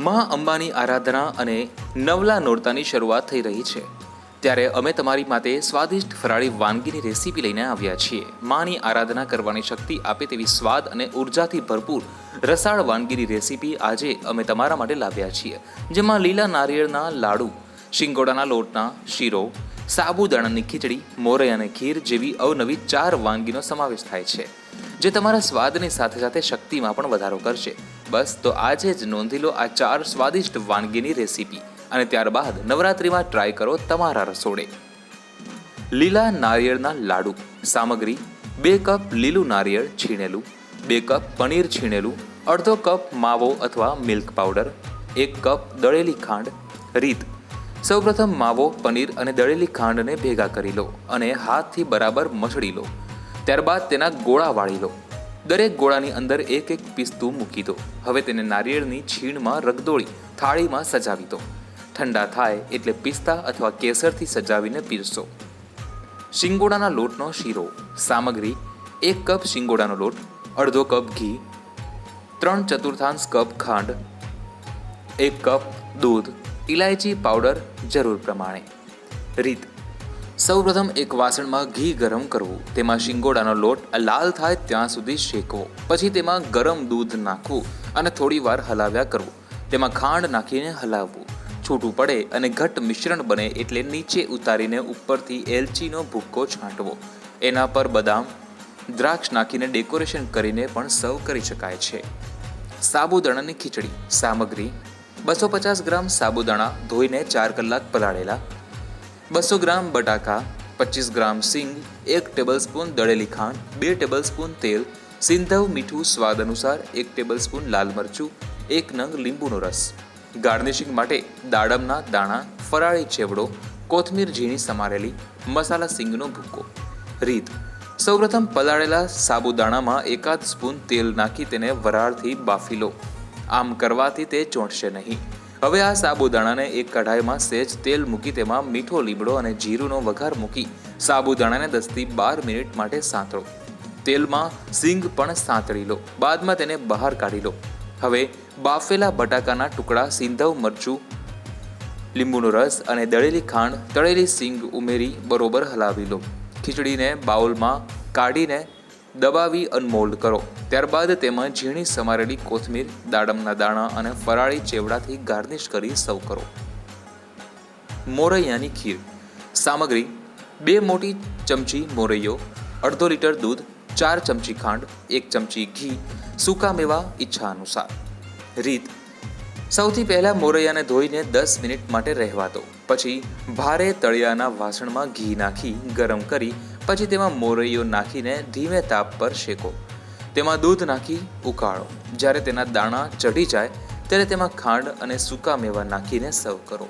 મા અંબાની આરાધના અને નવલા નોરતાની શરૂઆત થઈ રહી છે. ત્યારે અમે તમારી માટે સ્વાદિષ્ટ ફરાળી વાનગીની રેસીપી લઈને આવ્યા છીએ. માની આરાધના કરવાની શક્તિ આપે તેવી સ્વાદ અને ઉર્જાથી ભરપૂર રસાળ વાનગીની રેસીપી આજે અમે તમારા માટે લાવ્યા છીએ. જેમાં લીલા નારિયેળના લાડુ, શિંગોડાના લોટના શીરો, સાબુદાણાની ખીચડી, મોરૈ અને ખીર જેવી અવનવી ચાર વાનગીનો સમાવેશ થાય છે, જે તમારા સ્વાદની સાથે સાથે શક્તિમાં પણ વધારો કરશે. બસ, તો આજે જ નોંધી લો આ ચાર સ્વાદિષ્ટ વાનગીની રેસીપી અને ત્યારબાદ નવરાત્રિમાં ટ્રાય કરો તમારા રસોડે. લીલા નારિયેળના લાડુ, સામગ્રી, બે કપ લીલું નારિયેળ છીણેલું, બે કપ પનીર છીણેલું, અડધો કપ માવો અથવા મિલ્ક પાવડર એક કપ દળેલી ખાંડ, રીત. સૌપ્રથમ માવો, પનીર અને દળેલી ખાંડને ભેગા કરી લો અને હાથથી બરાબર મસળી લો. ત્યારબાદ તેના ગોળા વાળી લો. દરેક ગોળાની અંદર એક એક પિસ્તું મૂકી દો. હવે તેને નારિયેળની છીણમાં રગદોળી, થાળીમાં સજાવી દો. ઠંડા થાય એટલે પિસ્તા અથવા કેસરથી સજાવીને પીરસો. શિંગોડાના લોટનો શીરો. સામગ્રી, એક કપ શિંગોડાનો લોટ, અડધો કપ ઘી, ત્રણ ચતુર્થાંશ કપ ખાંડ, એક કપ દૂધ ઇલાયચી પાવડર જરૂર પ્રમાણે. રીત. સૌપ્રથમ એક વાસણમાં ઘી ગરમ કરવું. તેમાં શિંગોડાનો લોટ લાલ થાય ત્યાં સુધી શેકવો. પછી તેમાં ગરમ દૂધ નાખવું અને થોડી વાર હલાવ્યા કરવું. તેમાં ખાંડ નાખીને હલાવવું. છૂટું પડે અને ઘટ્ટ મિશ્રણ બને એટલે નીચે ઉતારીને ઉપરથી એલચીનો ભૂક્કો છાંટવો. એના પર બદામ, દ્રાક્ષ નાખીને ડેકોરેશન કરીને પણ સર્વ કરી શકાય છે. સાબુદાણાની ખીચડી, સામગ્રી, બસો પચાસ ગ્રામ સાબુદાણા ધોઈને ચાર કલાક પલાળેલા બસો ગ્રામ બટાકા, પચીસ ગ્રામ સિંગ, એક ટેબલસ્પૂન દળેલી ખાંડ, બે ટેબલસ્પૂન તેલ, સિંધવ મીઠું સ્વાદ અનુસાર એક ટેબલસ્પૂન લાલ મરચું, એક નંગ લીંબુનો રસ. ગાર્નિશિંગ માટે દાડમના દાણા, ફરાળી ચેવડો કોથમીર ઝીણી સમારેલી, મસાલા સિંગનો ભૂક્કો રીત. સૌપ્રથમ પલાળેલા સાબુદાણામાં એકાદ સ્પૂન તેલ નાખી તેને વરાળથી બાફી લો. આમ કરવાથી તે ચોંટશે નહીં. હવે આ સાબુદાણાને એક કઢાઈમાં સહેજ તેલ મૂકી તેમાં મીઠો લીમડો અને જીરુંનો વઘાર મૂકી સાબુદાણાને દસથી બાર મિનિટ માટે સાંતળો. તેલમાં સિંગ પણ સાંતળી લો. બાદમાં તેને બહાર કાઢી લો. હવે બાફેલા બટાકાના ટુકડા, સિંધવ મરચું, લીંબુનો રસ અને દળેલી ખાંડ, તળેલી સિંગ ઉમેરી બરોબર હલાવી લો. ખીચડીને બાઉલમાં કાઢીને દબાવી અનમોલ્ડ કરો. ત્યારબાદ તેમાં ઝીણી સમારેલી કોથમીર, દાડમના દાણા અને ફરાળી ચેવડાથી ગાર્નિશ કરી સર્વ કરો. મોરૈયાની ખીર. સામગ્રી, બે મોટી ચમચી મોરૈયો, અડધો લીટર દૂધ, ચાર ચમચી ખાંડ, એક ચમચી ઘી, સૂકા મેવા ઈચ્છા અનુસાર રીત. સૌથી પહેલાં મોરૈયાને ધોઈને દસ મિનિટ માટે રહેવા દો. પછી ભારે તળિયાના વાસણમાં ઘી નાખી ગરમ કરી પછી તેમાં મોરૈયો નાખીને ધીમે તાપ પર શેકો. તેમાં દૂધ નાખી ઉકાળો. જ્યારે તેના દાણા ચઢી જાય, ત્યારે તેમાં ખાંડ અને સૂકા મેવા નાખીને સર્વ કરો.